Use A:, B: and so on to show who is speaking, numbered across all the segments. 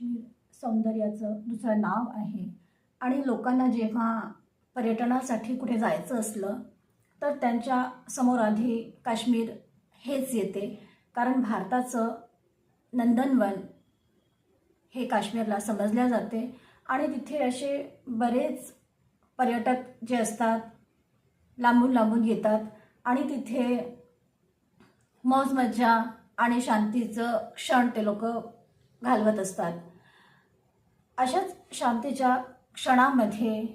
A: सौंदर्याचं दुसरं नाव आहे. आणि लोकांना जेव्हा पर्यटनासाठी कुठे जायचं असलं तर त्यांच्यासमोर आधी काश्मीर हेच येते. कारण भारताचं नंदनवन हे काश्मीरला समजल्या जाते. आणि तिथे असे बरेच पर्यटक जे असतात लांबून लांबून येतात. आणि तिथे मौज मज्जा आणि शांतीचं क्षण ते लोक घालवत असतात. अशाच शांतीच्या क्षणामध्ये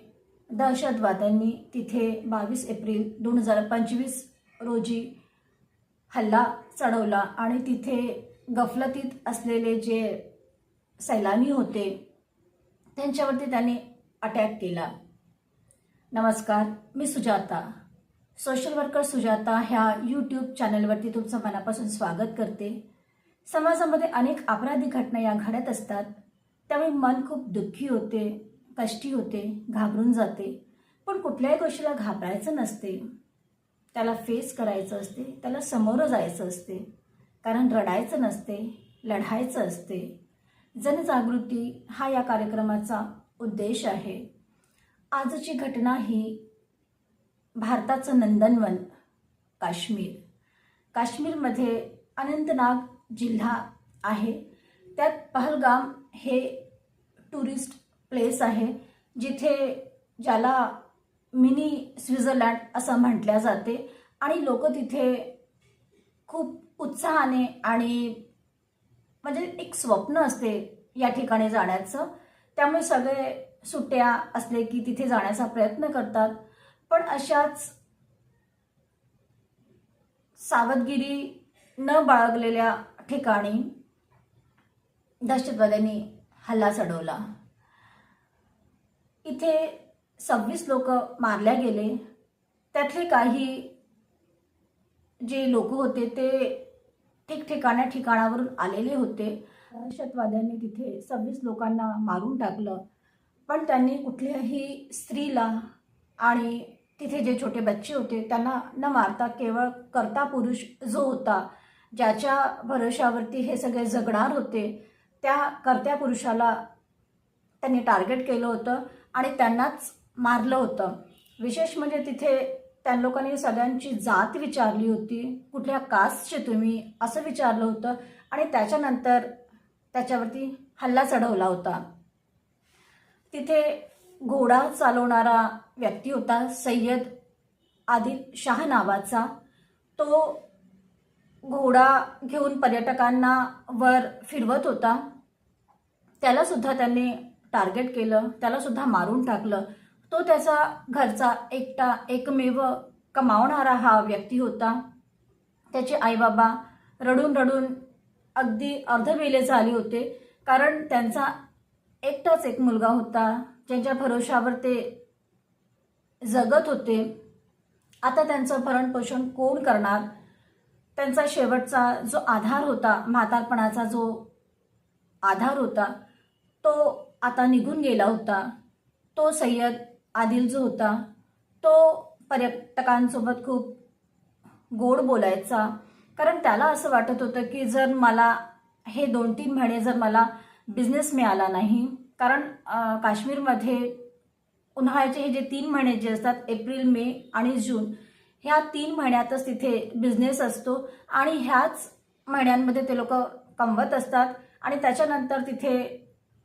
A: दहशतवाद्यांनी तिथे बावीस एप्रिल दोन हजार पंचवीस रोजी हल्ला चढवला आणि तिथे गफलतीत असलेले जे सैलानी होते त्यांच्यावरती त्यांनी अटॅक केला. नमस्कार मी सुजाता. सोशल वर्कर सुजाता ह्या यूट्यूब चॅनलवरती तुमचं मनापासून स्वागत करते. समाजामध्ये अनेक अपराधी घटना या घडत असतात. त्यामुळे मन खूप दुःखी होते कष्टी होते घाबरून जाते. पण कुठल्याही गोष्टीला घाबरायचं नसते. त्याला फेस करायचं असते त्याला समोरं जायचं असते. कारण रडायचं नसते लढायचं असते. जनजागृती हा या कार्यक्रमाचा उद्देश आहे. आजची घटना ही भारताचं नंदनवन काश्मीर. काश्मीरमध्ये अनंतनाग जिल्हा आहे. त्यात पहलगाम हे टुरिस्ट प्लेस आहे जिथे ज्याला मिनी स्वित्झर्लंड असं म्हटल्या जाते. आणि लोक तिथे खूप उत्साहाने आणि म्हणजे एक स्वप्न असते या ठिकाणी जाण्याचं. त्यामुळे सगळे सुट्ट्या असले की तिथे जाण्याचा प्रयत्न करतात. पण अशाच सावधगिरी न बाळगलेल्या ठिकाणी दहशतवाद्यांनी हल्ला चढवला. इथे सव्वीस लोक मारल्या गेले. त्यातले काही जे लोक होते ते ठिकठिकाण्या ठिकाणावरून आलेले होते. दहशतवाद्यांनी तिथे सव्वीस लोकांना मारून टाकलं. पण त्यांनी कुठल्याही स्त्रीला आणि तिथे जे छोटे बच्चे होते त्यांना न मारता केवळ कर्ता पुरुष जो होता ज्याच्या भरोशावरती हे सगळे जगणार होते त्या कर्त्या पुरुषाला त्यांनी टार्गेट केलं होतं आणि त्यांनाच मारलं होतं. विशेष म्हणजे तिथे त्या लोकांनी सगळ्यांची जात विचारली होती कुठल्या कास्टचे तुम्ही असं विचारलं होतं आणि त्याच्यानंतर त्याच्यावरती हल्ला चढवला होता. तिथे घोडा चालवणारा व्यक्ती होता सय्यद आदिल शाह नावाचा. तो घोडा घेऊन पर्यटकांना वर फिरवत होता. त्याला सुद्धा त्यांनी टार्गेट केलं. त्याला सुद्धा मारून टाकलं. तो त्याचा घरचा एकटा एकमेव कमावणारा हा व्यक्ती होता. त्याचे आईबाबा रडून रडून अगदी अर्धवेले झाले होते. कारण त्यांचा एकटाच एक मुलगा होता. ज्यांच्या भरोशावर ते जगत होते. आता त्यांचं भरणपोषण कोण करणार? त्यांचा शेवटचा जो आधार होता म्हातारपणाचा जो आधार होता तो आता निघून गेला होता. तो सय्यद आदिल जो होता तो पर्यटकांसोबत खूप गोड बोलायचा. कारण त्याला असं वाटत होतं की जर मला हे दोन तीन महिने जर मला बिझनेस मिळाला नाही कारण काश्मीरमध्ये उन्हाळ्याचे हे जे तीन महिने जे असतात एप्रिल मे आणि जून ह्या तीन महिन्यातच तिथे बिझनेस असतो आणि ह्याच महिन्यांमध्ये ते लोक कमवत असतात आणि त्याच्यानंतर तिथे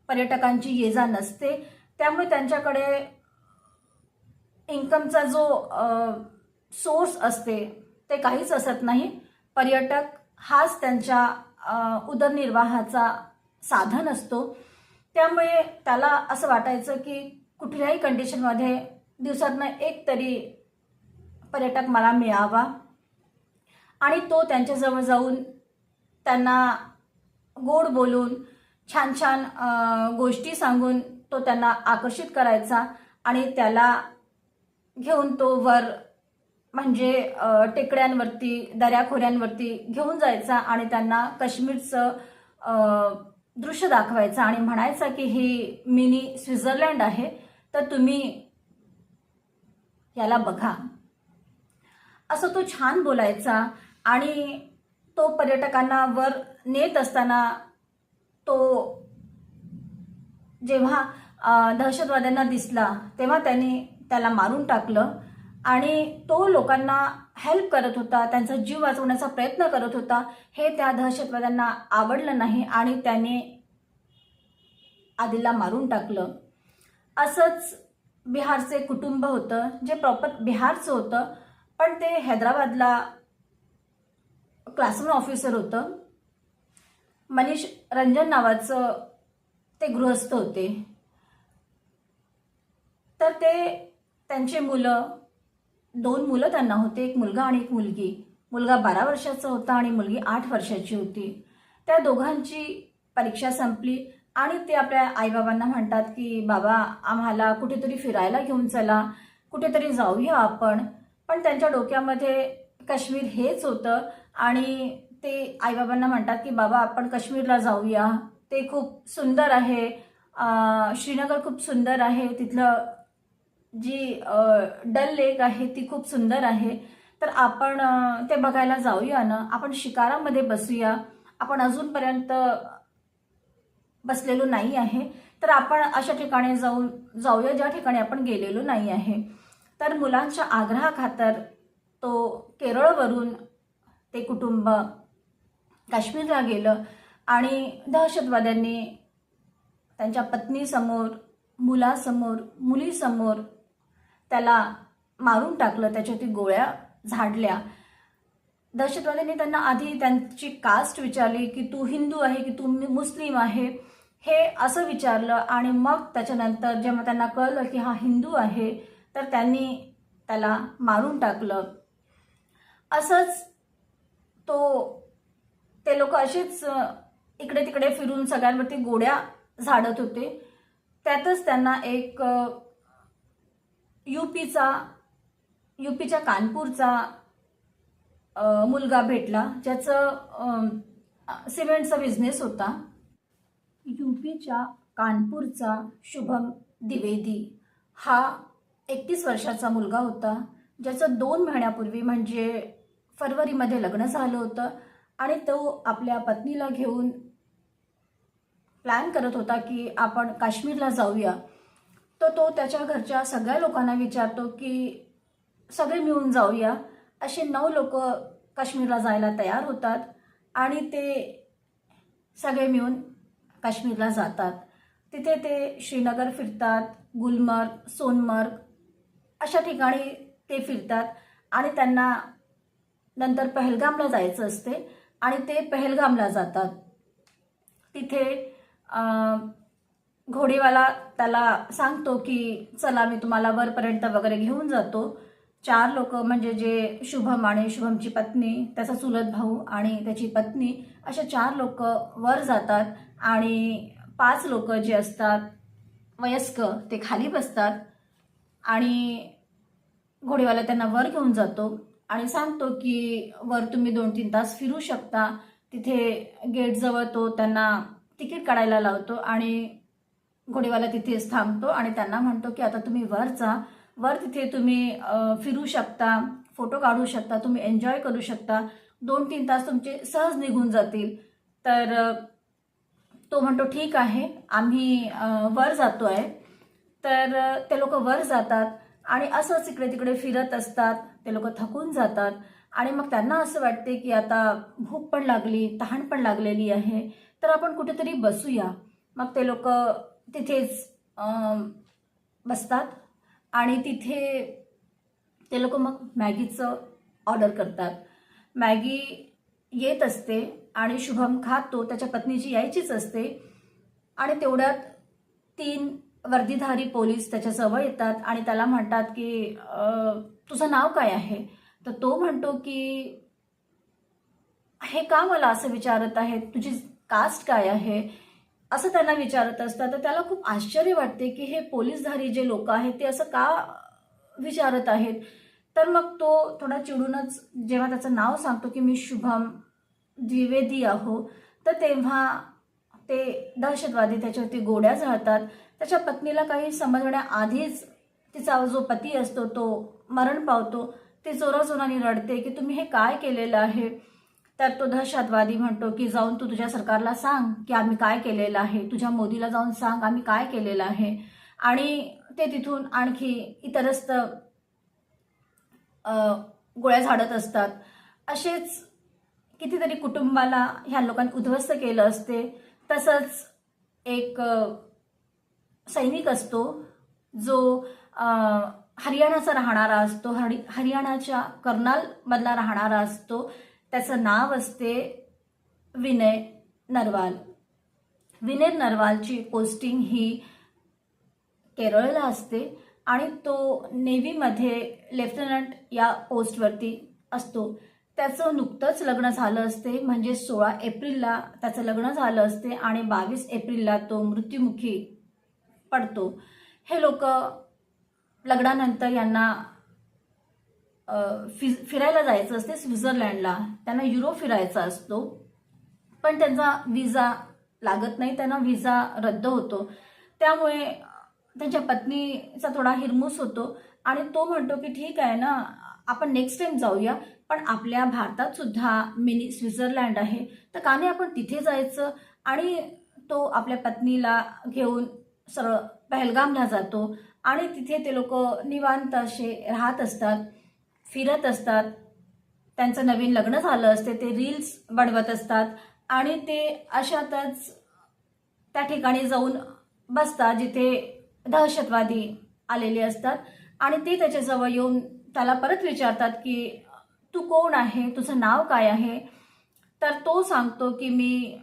A: पर्यटकांची ये जा नसते. त्यामुळे त्यांच्याकडे इन्कमचा जो सोर्स असते ते काहीच असत नाही. पर्यटक हाच त्यांच्या उदरनिर्वाहाचा साधन असतो. त्यामुळे त्याला असं वाटायचं की कुठल्याही कंडिशनमध्ये दिवसातनं एक तरी पर्यटक मला मिळावा. आणि तो त्यांच्याजवळ जाऊन त्यांना गोड बोलून छान छान गोष्टी सांगून तो त्यांना आकर्षित करायचा आणि त्याला घेऊन तो वर म्हणजे टेकड्यांवरती दऱ्याखोऱ्यांवरती घेऊन जायचा आणि त्यांना काश्मीरचं दृश्य दाखवायचं आणि म्हणायचा की ही मिनी स्वित्झर्लंड आहे तर तुम्ही याला बघा. असं तो छान बोलायचा आणि तो पर्यटकांना वर नेत असताना तो जेव्हा दहशतवाद्यांना दिसला तेव्हा त्यांनी त्याला मारून टाकलं आणि तो लोकांना हेल्प करत होता त्यांचा जीव वाचवण्याचा प्रयत्न करत होता हे त्या दहशतवाद्यांना आवडलं नाही आणि त्याने आदिलला मारून टाकलं. असंच बिहारचे कुटुंब होतं जे प्रॉपर बिहारचं होतं पण ते हैदराबादला क्लासरूम ऑफिसर होतं. मनीष रंजन नावाचं ते गृहस्थ होते. तर ते त्यांचे मुलं दोन मुलं त्यांना होते एक मुलगा आणि एक मुलगी. मुलगा बारा वर्षाचा होता आणि मुलगी आठ वर्षाची होती. त्या दोघांची परीक्षा संपली आणि ते आपल्या आईबाबांना म्हणतात की बाबा आम्हाला कुठेतरी फिरायला घेऊन चला. कुठेतरी जाऊया आपण. पण त्यांच्या डोक्यामध्ये काश्मीर हेच होतं. आणि ते आईबाबांना म्हणतात की बाबा आपण काश्मीरला जाऊया. ते खूप सुंदर आहे. श्रीनगर खूप सुंदर आहे. तिथलं जी डल लेक आहे ती खूप सुंदर आहे. तर आपण ते बघायला जाऊया ना. आपण शिकारामध्ये बसूया. आपण अजूनपर्यंत बसलेलो नाही आहे. तर आपण अशा ठिकाणी जाऊ जाऊया ज्या ठिकाणी आपण गेलेलो नाही आहे. तर मुलांच्या आग्रहाखातर तो केरळवरून ते कुटुंब काश्मीरला गेलं आणि दहशतवाद्यांनी त्यांच्या पत्नीसमोर मुलासमोर मुलीसमोर त्याला मारून टाकलं त्याच्यावरती गोळ्या झाडल्या. दहशतवाद्यांनी त्यांना आधी त्यांची कास्ट विचारली की तू हिंदू आहे की तू मुस्लिम आहे? हे असं विचारलं आणि मग त्याच्यानंतर जेव्हा त्यांना कळलं की हा हिंदू आहे तर त्यांनी त्याला मारून टाकलं. असंच तो ते लोक असेच इकडे तिकडे फिरून सगळ्यांवरती गोड्या झाडत होते. त्यातच त्यांना एक युपीचा युपीच्या कानपूरचा मुलगा भेटला ज्याचं सिमेंटचा बिझनेस होता. युपीच्या कानपूरचा शुभम द्विवेदी हा एकतीस वर्षाचा मुलगा होता ज्याचं दोन महिन्यापूर्वी म्हणजे फरवरीमध्ये लग्न झालं होतं आणि तो आपल्या पत्नीला घेऊन प्लॅन करत होता की आपण काश्मीरला जाऊया. तर तो त्याच्या घरच्या सगळ्या लोकांना विचारतो की सगळे मिळून जाऊया. असे नऊ लोक काश्मीरला जायला तयार होतात आणि ते सगळे मिळून काश्मीरला जातात. तिथे ते श्रीनगर फिरतात गुलमर्ग सोनमर्ग अशा ठिकाणी ते फिरतात आणि त्यांना नंतर पहलगामला जायचं असते आणि ते पहलगामला जातात. तिथे घोडेवाला त्याला सांगतो की चला मी तुम्हाला वरपर्यंत वगैरे घेऊन जातो. चार लोक म्हणजे जे शुभम आणि शुभमची पत्नी त्याचा चुलत भाऊ आणि त्याची पत्नी असे चार लोक वर जातात आणि पाच लोक जे असतात वयस्क ते खाली बसतात. आणि घोडेवाला त्यांना वर घेऊन जातो आणि सांगतो की वर तुम्ही दोन तीन तास फिरू शकता. तिथे गेटजवळ तो त्यांना तिकीट काढायला लावतो आणि घोडेवाला तिथेच थांबतो आणि त्यांना म्हणतो की आता तुम्ही वर जा. वर तिथे तुम्ही फिरू शकता फोटो काढू शकता तुम्ही एन्जॉय करू शकता. दोन तीन तास तुमचे सहज निघून जातील. तर तो म्हणतो ठीक आहे आम्ही वर जातो आहे तर ते लोक वर जातात आणि असंच इकडे तिकडे फिरत असतात. ते लोक थकून जातात. आणि मग त्यांना असं वाटते की आता भूक पण लागली तहान पण लागलेली आहे तर आपण कुठेतरी बसूया. मग ते लोक तिथेच बसतात आणि तिथे ते लोक मग मॅगीचं ऑर्डर करतात. मॅगी येत असते आणि शुभम खातो त्याच्या पत्नीची यायचीच असते आणि तेवढ्यात तीन वर्दीधारी पोलीस त्याच्याजवळ येतात आणि त्याला म्हणतात की तुझं नाव काय आहे? तर तो म्हणतो की हे का मला असं विचारत आहे तुझी कास्ट काय आहे? असं त्यांना विचारत असतात. तर त्याला खूप आश्चर्य वाटते की हे पोलीसधारी जे लोक आहेत ते असं का विचारत आहेत? तर मग तो थोडा चिडूनच जेव्हा त्याचं नाव सांगतो की मी शुभम द्विवेदी आहो तर तेव्हा ते दहशतवादी त्याच्यावरती गोड्या झाडतात त्याच्या पत्नीला काही समजण्याआधीच तिचा जो पती असतो तो मरण पावतो. ती जोराजोराने रडते की तुम्ही हे काय केलेलं आहे? तर तो दहशतवादी म्हणतो की जाऊन तू तुझ्या सरकारला सांग की आम्ही काय केलेलं आहे. तुझ्या मोदीला जाऊन सांग आम्ही काय केलेलं आहे. आणि ते तिथून आणखी इतरस्त गोळ्या झाडत असतात. असेच कितीतरी कुटुंबाला ह्या लोकांनी उद्ध्वस्त केलं असते. तसंच एक सैनिक असतो जो हरियाणाचा राहणारा असतो. हरि हरियाणाच्या कर्नालमधला राहणारा असतो. त्याचं नाव असते विनय नरवाल. विनय नरवालची पोस्टिंग ही केरळला असते आणि तो नेव्हीमध्ये लेफ्टनंट या पोस्टवरती असतो. त्याचं नुकतंच लग्न झालं असते. म्हणजे सोळा एप्रिलला त्याचं लग्न झालं असते आणि बावीस एप्रिलला तो मृत्युमुखी पडतो. हे लोक लग्नानंतर यांना फि फिरायला जायचं असते स्वित्झर्लंडला. त्यांना युरोप फिरायचा असतो. पण त्यांचा विजा लागत नाही. त्यांना विजा रद्द होतो. त्यामुळे त्यांच्या पत्नीचा थोडा हिरमूस होतो. आणि तो म्हणतो की ठीक आहे ना आपण नेक्स्ट टाइम जाऊया. पण आपल्या भारतात सुद्धा मिनी स्वित्झर्लंड आहे. तर का नाही आपण तिथे जायचं? आणि तो आपल्या पत्नीला घेऊन सरळ पहलगामला जातो आणि तिथे ते लोक निवांत असे राहत असतात फिरत असतात. त्यांचं नवीन लग्न झालं असते ते रील्स बनवत असतात आणि ते अशातच त्या ठिकाणी जाऊन बसतात जिथे दहशतवादी आलेले असतात आणि ते त्याच्याजवळ येऊन त्याला परत विचारतात की तू कोण आहे? तुझं नाव काय आहे? तर तो सांगतो की मी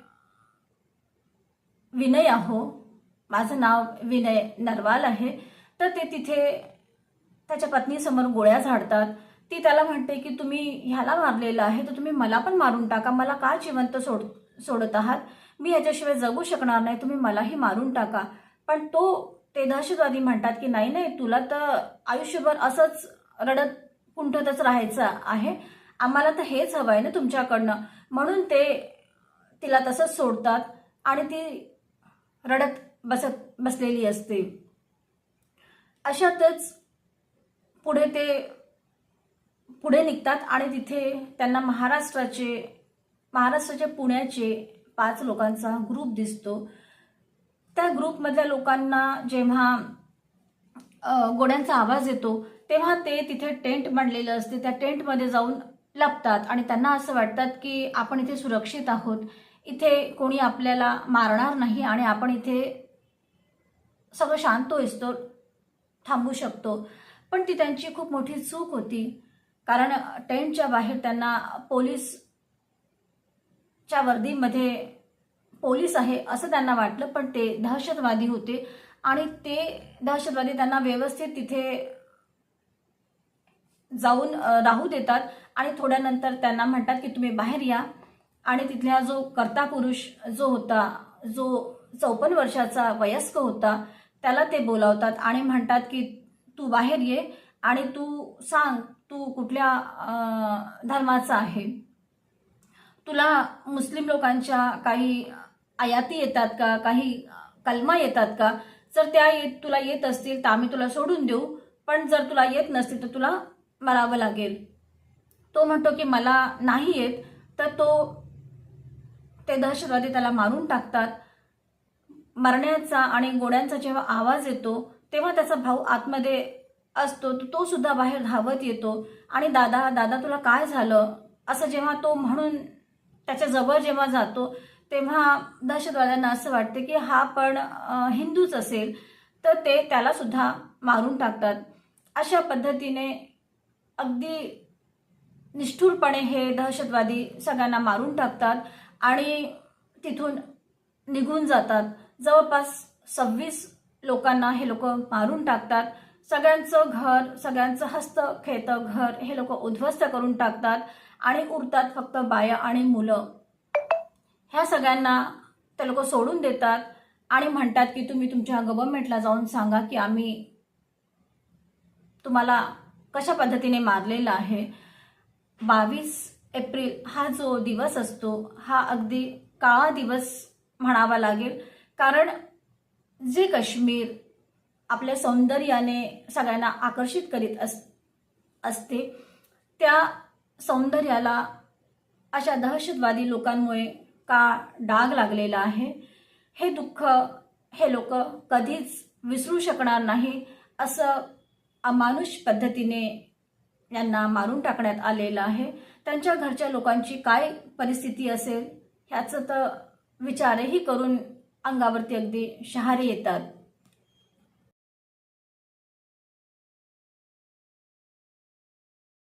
A: विनय आहो. माझं नाव विनय नरवाल आहे. तर ते तिथे त्याच्या पत्नीसमोर गोळ्या झाडतात. ती त्याला म्हणते की तुम्ही ह्याला मारलेलं आहे तर तुम्ही मला पण मारून टाका. मला का जिवंत सोड सोडत आहात? मी ह्याच्याशिवाय जगू शकणार नाही. तुम्ही मलाही मारून टाका. पण तो ते दहशतवादी म्हणतात की नाही नाही तुला तर आयुष्यभर असंच रडत कुंठतच राहायचं आहे. आम्हाला तर हेच हवं आहे ना तुमच्याकडनं. म्हणून ते तिला तसंच सोडतात आणि ती रडत बसत बसलेली असते. अशातच पुढे ते पुढे निघतात आणि तिथे त्यांना महाराष्ट्राचे महाराष्ट्राच्या पुण्याचे पाच लोकांचा ग्रुप दिसतो. त्या ग्रुपमधल्या लोकांना जेव्हा गोड्यांचा आवाज येतो तेव्हा ते तिथे टेंट बनलेलं असते. त्या टेंटमध्ये जाऊन लपतात आणि त्यांना असं वाटतात की आपण इथे सुरक्षित आहोत. इथे कोणी आपल्याला मारणार नाही आणि आपण इथे सगळं शांत होईस्तो थांबू शकतो. पण ती त्यांची खूप मोठी चूक होती. कारण टेंटच्या बाहेर त्यांना पोलीसच्या वर्दीमध्ये पोलीस आहे असं त्यांना वाटलं पण ते दहशतवादी होते आणि ते दहशतवादी त्यांना व्यवस्थित तिथे जाऊन राहू देतात आणि थोड्यानंतर त्यांना म्हणतात की तुम्ही बाहेर या. आणि तिथल्या जो कर्ता पुरुष जो होता जो चौपन्न वर्षाचा वयस्क होता त्याला ते बोलावतात आणि म्हणतात की तू बाहेर ये आणि तू सांग तू कुठल्या धर्माचा आहे? तुला मुस्लिम लोकांच्या काही आयाती येतात का? काही कलमा येतात का? जर त्या येत तुला येत असतील तर आम्ही तुला सोडून देऊ पण जर तुला येत नसतील तर तुला मरावं लागेल. तो म्हणतो की मला नाही येत. तर तो ते दहशतवादी त्याला मारून टाकतात. मरण्याचा आणि गोड्यांचा जेव्हा आवाज येतो तेव्हा त्याचा भाऊ आतमध्ये असतो तो सुद्धा बाहेर धावत येतो. आणि दादा दादा तुला काय झालं? असं जेव्हा तो म्हणून त्याच्याजवळ जेव्हा जातो तेव्हा दहशतवाद्यांना असं वाटते की हा पण हिंदूच असेल. तर ते त्याला सुद्धा मारून टाकतात. अशा पद्धतीने अगदी निष्ठुरपणे हे दहशतवादी सगळ्यांना मारून टाकतात आणि तिथून निघून जातात. जवळपास सव्वीस लोकांना हे लोक मारून टाकतात. सगळ्यांचं घर सगळ्यांचं हस्त खेळतं घर हे लोक उद्ध्वस्त करून टाकतात आणि उरतात फक्त बाया आणि मुलं. ह्या सगळ्यांना ते लोक सोडून देतात आणि म्हणतात की तुम्ही तुमच्या गव्हर्नमेंटला जाऊन सांगा की आम्ही तुम्हाला कशा पद्धतीने मारलेलं आहे. बावीस एप्रिल हा जो दिवस असतो हा अगदी काळा दिवस म्हणावा लागेल. कारण जे काश्मीर आपल्या सौंदर्याने सगळ्यांना आकर्षित करीत अस असते त्या सौंदर्याला अशा दहशतवादी लोकांमुळे का डाग लागलेला आहे? हे दुःख हे लोक कधीच विसरू शकणार नाही असं अमानुष पद्धतीने यांना मारून टाकण्यात आलेलं आहे. त्यांच्या घरच्या लोकांची काय परिस्थिती असेल? ह्याचं तर विचारही करून अंगावरती अगदी शहारे येतात.